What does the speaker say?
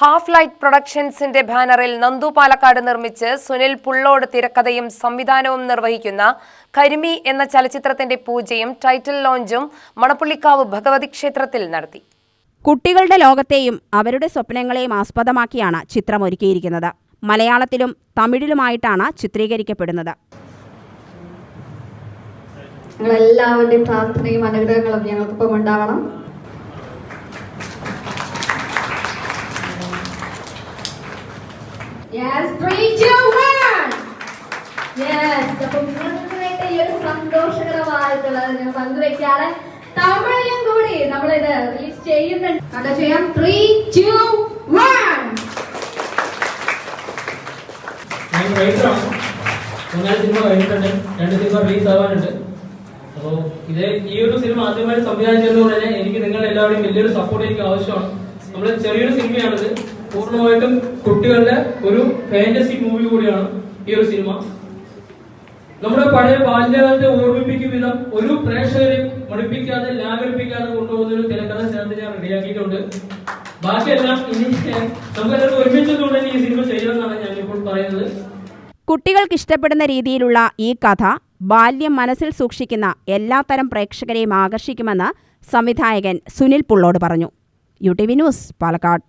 Half light പ്രൊഡക്ഷൻസിന്റെ ബാനറിൽ നന്ദു പാലക്കാട് നിർമ്മിച്ച് സുനിൽ പുള്ളോട് തിരക്കഥയും സംവിധാനവും നിർവഹിക്കുന്ന കരിമി എന്ന ചലച്ചിത്രത്തിന്റെ പൂജയും ടൈറ്റിൽ ലോഞ്ചും മണപ്പുള്ളിക്കാവ് ഭഗവതി ക്ഷേത്രത്തിൽ നടത്തി. കുട്ടികളുടെ ലോകത്തെയും അവരുടെ സ്വപ്നങ്ങളെയും ആസ്പദമാക്കിയാണ് ചിത്രം ഒരുക്കിയിരിക്കുന്നത് മലയാളത്തിലും തമിഴിലുമായിട്ടാണ് ചിത്രീകരിക്കപ്പെടുന്നത്. നിങ്ങളെല്ലാവരുടെയും പ്രാർത്ഥനയും അനുഗ്രഹങ്ങളും ഞങ്ങൾക്കൊപ്പം ഉണ്ടാവണം. Yes, three, two, one. Yes, അപ്പോൾ നിങ്ങൾക്ക് വേണ്ട ഈ ഒരു സന്തോഷകരമായിട്ടുള്ളത് ഞാൻ പങ്കുവെക്കാറ്. തമിഴിലും കൂടി നമ്മളിത് റിലീസ് ചെയ്യുന്നുണ്ട്. കണ്ടോ ചെയ്യാം. ത്രീ ടു വൺ മൂന്നാൽ സിനിമ കഴിഞ്ഞിട്ടുണ്ട്. രണ്ട് സിനിമ റിലീസ് ആവാനുണ്ട്. അപ്പോൾ ഇത് ഈ ഒരു സിനിമ ആദ്യമായി സംവിധാനം ചെയ്തതുകൊണ്ട് തന്നെ എനിക്ക് നിങ്ങൾ എല്ലാവരുടെയും വലിയൊരു സപ്പോർട്ട് എനിക്ക് ആവശ്യമാണ്. നമ്മൾ ചെറിയൊരു സിനിമയാണിത് പൂർണമായിട്ടും കുട്ടികളുടെ ഒരു ഫാന്റസി മൂവി കൂടിയാണ് ഈ ഒരു സിനിമ നമ്മുടെ പഴയ ബാല്യകാലത്തെ ഓർമ്മിപ്പിക്കും വിധം ഒരു പ്രേക്ഷകരെയും മടുപ്പിക്കാതെ ലാഗരിപ്പിക്കാതെ കൊണ്ടുപോകുന്ന ഒരു തിരക്കഥ ചേർത്ത് ഞാൻ റെഡിയാക്കിയിട്ടുണ്ട്. ബാക്കിയെല്ലാം ഇനി ഒരുമിച്ചുകൊണ്ട് തന്നെ ഈ സിനിമ ചെയ്യണമെന്നാണ് ഇപ്പോൾ പറയുന്നത്. കുട്ടികൾക്ക് ഇഷ്ടപ്പെടുന്ന രീതിയിലുള്ള ഈ കഥ ബാല്യം മനസ്സിൽ സൂക്ഷിക്കുന്ന എല്ലാത്തരം പ്രേക്ഷകരെയും ആകർഷിക്കുമെന്ന് സംവിധായകൻ സുനിൽ പുള്ളോട് പറഞ്ഞു. U T V News Palakkad.